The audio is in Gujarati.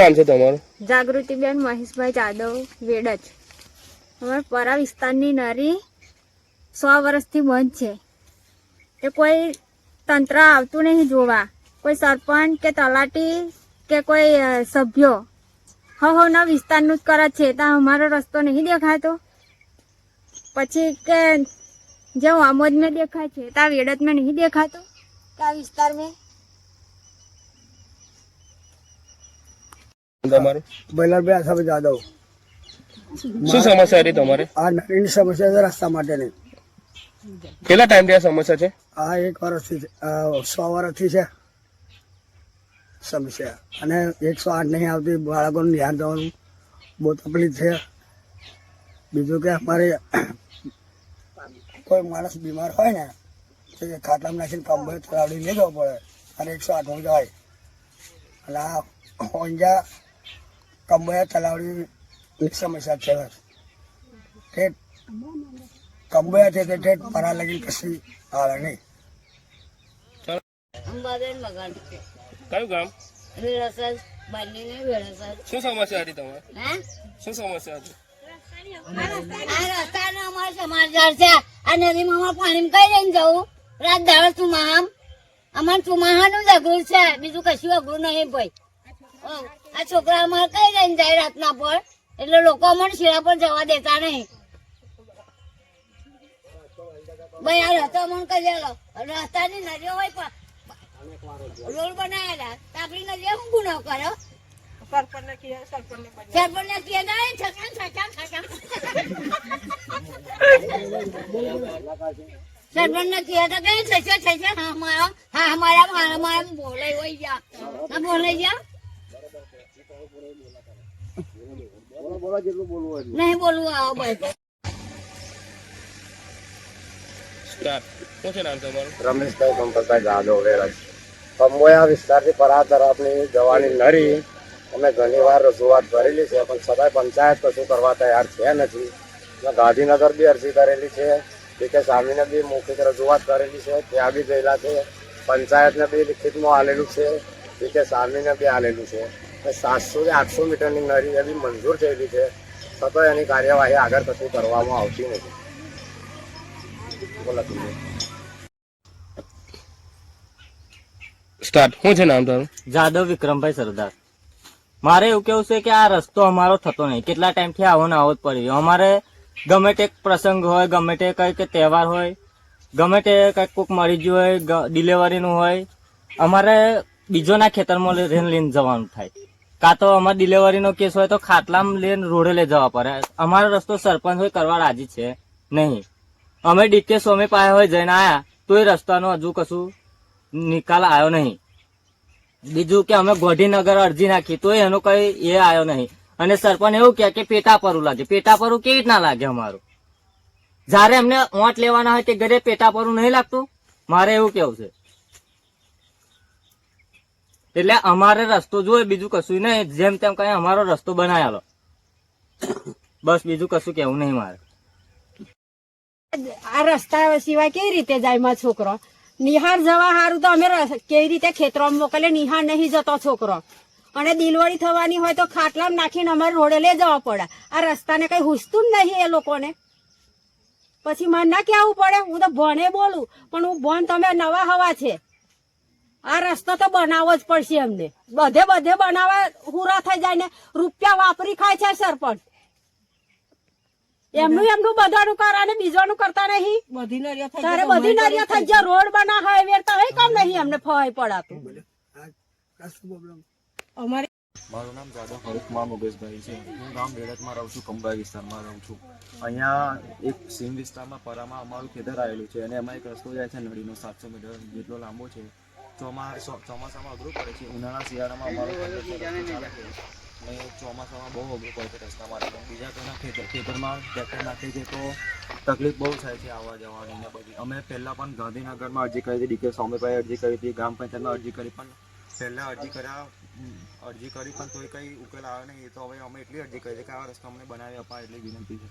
નામ છે તમારું. જાગૃતિબેન મહેશભાઈ જાદવ, વેડજ. અમારા પરા વિસ્તારની નરી સો વર્ષથી બંધ છે. એ કોઈ તંત્ર આવતું નહીં જોવા. કોઈ સરપંચ કે તલાટી કે કોઈ સભ્યો. હો હો ના વિસ્તારનું જ કરે છે. ત્યાં અમારો રસ્તો નહીં દેખાતો. પછી કે જે આમોદમાં દેખાય છે, ત્યાં વેડતમાં નહીં દેખાતો. ત્યાં વિસ્તારમાં તમારું? બૈલાભાઈ આસાભાઈ જાદવ. શું સમસ્યા હતી તમારે? આ નળીની સમસ્યા છે રસ્તા માટેની. કેટલા ટાઈમથી આ સમસ્યા છે? આ એક વર્ષથી સો વર્ષથી છે. સમસ્યા. અને એકસો આઠ નહીં આવતી બાળકોનું ધ્યાન દેવાનું બહુ તકલીફ છે. બીજું કે અમારે કોઈ માણસ બીમાર હોય ને તો એ ખાટલામાં નાખીને કંબળ ચલાવડી લઈ જવો પડે. અને એકસો આઠમાં જાય અને આ હોંજા કંબળે એક સમસ્યા છે. તે કંબળ્યા છે તે ઠેઠ પરા લગી કશી આવે નહીં. અંબાબેન મગન કયું ગામ? શું સમસ્યા હતી તમારે? હે? શું સમસ્યા હતી? આ રસ્તાનો અમારો સમાચાર છે. આ નદીમાં અમારે પાણીમાં કઈ લઈને જવું? રાત ચુમાહામ અમારે ચુમાહાનું જ અઘરું છે. બીજું કશું અઘરું નહીં ભાઈ. આ છોકરા અમારે કઈ લઈને જાય રાતના પર એટલે લોકો અમને શીરા પર જવા દેતા નહીં ભાઈ આ રસ્તો અમને કહી લો રસ્તાની નદીઓ હોય પણ રોડ બનાવેલા તો આપણી હું ગુનો કર્યો સરપંચને કહે ના એ છકાન છકાન છકાન સરપંચને કહે તો કઈ થશે થશે હા બોલે હોય જા બોલે જા નહીં બોલવું આવો ભાઈ. સ્ટાર્ટ શું છે નામ તમારું? રમેશભાઈ ગણપતભાઈ જાદવ વેરજ. કંબોયા વિસ્તારથી પરા તરફની જવાની નરી. અમે ઘણી વાર રજૂઆત કરેલી છે પણ છતાંય પંચાયત કશું કરવા તૈયાર છે નથી. અને ગાંધીનગર બી અરજી કરેલી છે કે સામીને બી મૌખિક રજૂઆત કરેલી છે ત્યાં બી ગયેલા છે. પંચાયતને બી લિખિતમાં આલેલું છે કે સામીને બી આલેલું છે. સાતસો થી આઠસો મીટરની નરી એ બી મંજૂર થયેલી છે. છતાં એની કાર્યવાહી આગળ કશું કરવામાં આવતી નથી. બોલો સ્ટાર્ટ. શું છે નામ તારું? જાદવ વિક્રમભાઈ સરદાર. મારે એવું કેવું છે કે આ રસ્તો અમારો થતો નહીં. કેટલા ટાઈમથી આવો ને આવો જ પડ્યો અમારે ગમે તે પ્રસંગ હોય ગમે તે કંઈક તહેવાર હોય ગમે તે કંઈક કોઈક મરી ગયું હોય ડિલિવરીનું હોય અમારે બીજોના ખેતરમાં લઈ- લઈને લઈને જવાનું થાય. કાં તો અમારે ડિલિવરીનો કેસ હોય તો ખાટલામાં લઈને રોડે લઈ જવા પડે. અમારો રસ્તો સરપંચ હોય કરવા રાજી છે નહીં. અમે ડીકે સ્વામી પાસે હોય જઈને આવ્યા તો એ રસ્તાનો હજુ કશું નિકાલ આવ્યો નહીં. બીજું કે અમે ગોઢીનગર અરજી નાખી તો એનો કઈ એ આવ્યો નહીં. અને સરપંચ એવું કહે કે પેટા પરું લાગે. પેટા પરું કેવી રીતના લાગે અમારું? જ્યારે એમને ઓંટ લેવાના હોય તે ઘરે પેટા પરું નહીં લાગતું? મારે એવું કેવું છે. એટલે અમારે રસ્તો જોઈએ બીજું કશું નહીં. જેમ તેમ કઈ અમારો રસ્તો બનાવેલો. બસ બીજું કશું કેવું નહીં મારે. આ રસ્તા સિવાય કેવી રીતે જાય માં છોકરો? નિહાર જવા સારું તો અમે કેવી રીતે ખેતરમાં મોકલે નિહાર નહીં જતો છોકરો. અને દિલવાળી થવાની હોય તો ખાટલામાં નાખીને અમારે રોડે લઈ જવા પડે. આ રસ્તાને કઈ હુસતું જ નહીં એ લોકોને. પછી મને ના કહેવું પડે? હું તો ભણે બોલું. પણ હું ભણ તમે નવા હવા છે. આ રસ્તો તો બનાવવો જ પડશે એમને. બધે બધે બનાવે હુરા થઈ જાય ને રૂપિયા વાપરી ખાય છે સરપંચ. એમનું એમનું બધાનું કરે ને બીજાનું કરતા નહીં. તારે બધી નરિયા થઈ જાય. રોડ બના હોય વેરતા હોય કામ નહીં એમને ફવાય પડાતું. મારું નામ જાદવ હરીફમાં મુકેશભાઈ છે. હું ગામ બેડકમાં રહું છું કંબાઈ વિસ્તારમાં રહું છું. અહીંયા એક સીમ વિસ્તારમાં પરામાં અમારું ખેતર આવેલું છે અને એમાં એક રસ્તો જાય છે નળીનો સાતસો મીટર જેટલો લાંબો છે. ચોમાસામાં અઘરું પડે છે. ઉનાળા શિયાળામાં અમારો અને ચોમાસામાં બહુ અઘરું પડે છે રસ્તા માટે બીજા કોઈના ખેતર ખેતરમાં ટ્રેક્ટર નાખે છે તો તકલીફ બહુ થાય છે આવવા જવાની ને બધી. અમે પહેલાં પણ ગાંધીનગરમાં અરજી કરી હતી ડીકે સ્વામીભાઈ અરજી કરી હતી, ગ્રામ પંચાયતમાં અરજી કરી, પણ પહેલાં અરજી કર્યા અરજી કરી, પણ તોય કંઈ ઉકેલ આવ્યો નહીં. એ તો હવે અમે એટલી અરજી કરી છે કે આ રસ્તો અમને બનાવી અપાય એટલી વિનંતી છે.